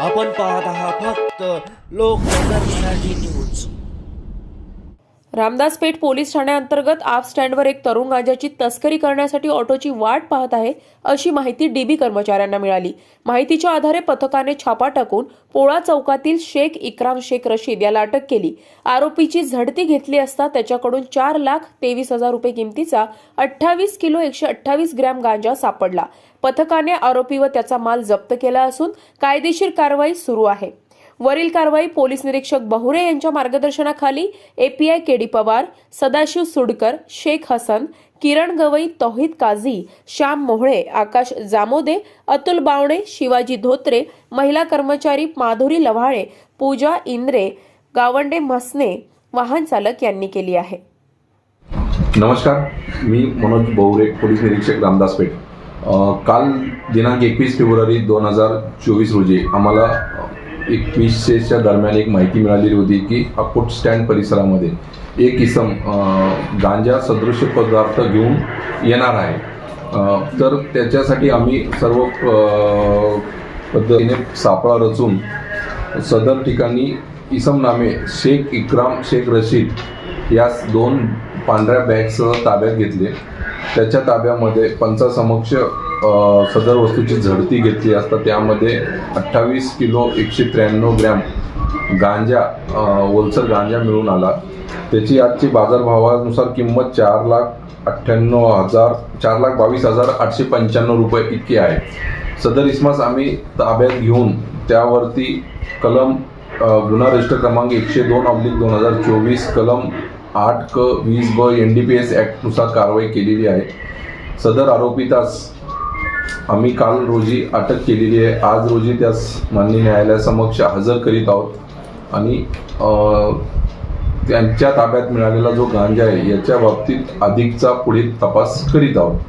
आपण पाहत आहात फक्त लोकनगर मराठी न्यूज रामदासपेठ पोलीस ठाण्याअंतर्गत आप स्टँडवर एक तरुण गांजाची तस्करी करण्यासाठी ऑटोची वाट पाहत आहे अशी माहिती डीबी कर्मचाऱ्यांना मिळाली. माहितीच्या आधारे पथकाने छापा टाकून पोळा चौकातील शेख इक्राम शेख रशीद याला अटक केली. आरोपीची झडती घेतली असता त्याच्याकडून चार लाख तेवीस हजार रुपये किमतीचा अठ्ठावीस किलो एकशे अठ्ठावीस ग्रॅम गांजा सापडला. पथकाने आरोपी व त्याचा माल जप्त केला असून कायदेशीर कारवाई सुरू आहे. वरील कारवाई पोलीस निरीक्षक बहुरे यांच्या मार्गदर्शनाखाली एपीआय केडी पवार सदाशिव सुडकर शेख हसन किरण गवई तौहिद काझी श्याम मोहळे आकाश जामोदे अतुल बावणे शिवाजी धोत्रे महिला कर्मचारी माधुरी लव्हाळे पूजा इंद्रे गावंडे म्हसने वाहन चालक यांनी केली आहे. नमस्कार मी मनोज बहुरे पोलीस निरीक्षक रामदास पेठ. काल दिनांक एकवीस फेब्रुवारी दोन हजार चोवीस रोजी आम्हाला एकवीसशेच्या दरम्यान एक माहिती मिळालेली होती की अकोट स्टँड परिसरामध्ये एक इसम गांजा सदृश पदार्थ घेऊन येणार आहे. तर त्याच्यासाठी आम्ही सर्व पद्धतीने सापळा रचून सदर ठिकाणी इसम नामे शेख इक्राम शेख रशीद या दोन पांढऱ्या बॅगसह ताब्यात घेतले. त्याच्या ताब्यामध्ये पंचासमक्ष सदर वस्तूची झडती घेतली असता त्यामध्ये अठ्ठावीस किलो एकशे त्र्याण्णव ग्रॅम गांजा ओलसर गांजा मिळून आला. त्याची आजची बाजारभावानुसार किंमत चार लाख अठ्ठ्याण्णव हजार चार लाख बावीस हजार आठशे पंच्याण्णव रुपये इतकी आहे. सदर इस्मास आम्ही ताब्यात घेऊन त्यावरती कलम गुन्हा रजिस्टर क्रमांक एकशे दोन ऑब्लिक दोन हजार चोवीस कलम आठ क वीस ब एन डी पी एस ॲक्टनुसार कारवाई केलेली आहे. सदर आरोपितास आम्ही काल रोजी अटक केलेली आहे. आज रोजी त्यास माननीय न्यायालयासमक्ष हजर करीत आहोत. आणि त्यांच्या ताब्यात मिळालेला जो गांजा आहे याच्या बाबतीत अधिकचा पुढील तपास करीत आहोत.